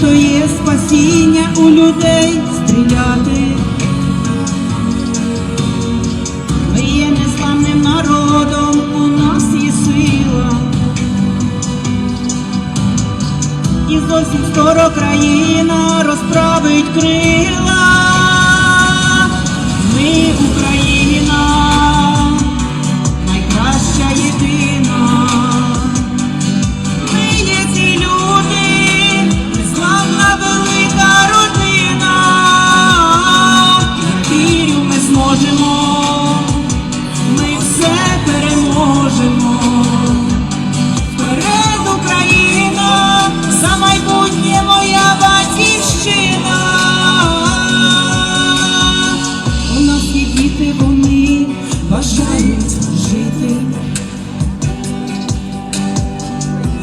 то є спасіння у людей стріляти? Ми є незламним народом, у нас є сила. І зовсім скоро країна розправить крила. Ми Україна,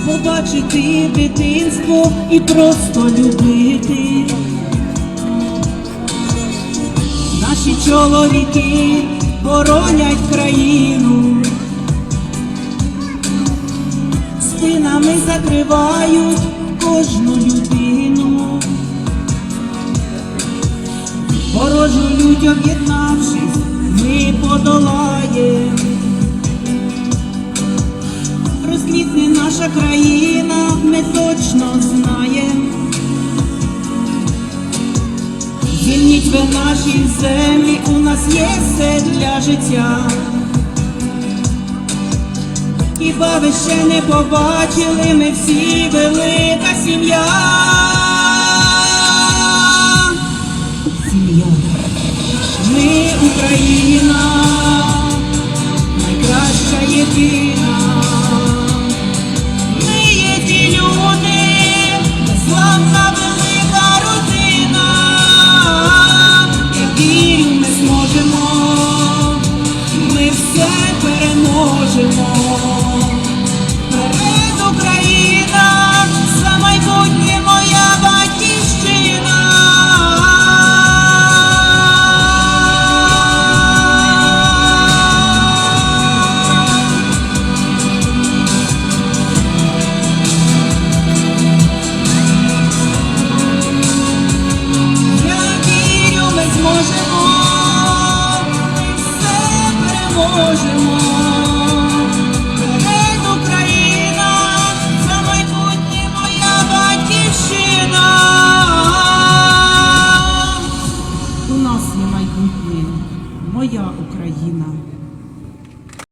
Побачити дитинство і просто любити. Наші чоловіки боронять країну. спинами закривають кожну людину. Ворожу лють об'єднавшись, ми подолаєм. Наша країна, ми точно знаєм. Звільніть ви наші землі, у нас є все для життя. Хіба ви ще не побачили, ми всі велика сім'я. Сім'я. Ми Україна, найкраща єдина. Ми все переможемо. переможемо. Майбутнє моя батьківщина. У нас є майбутнє, моя Україна.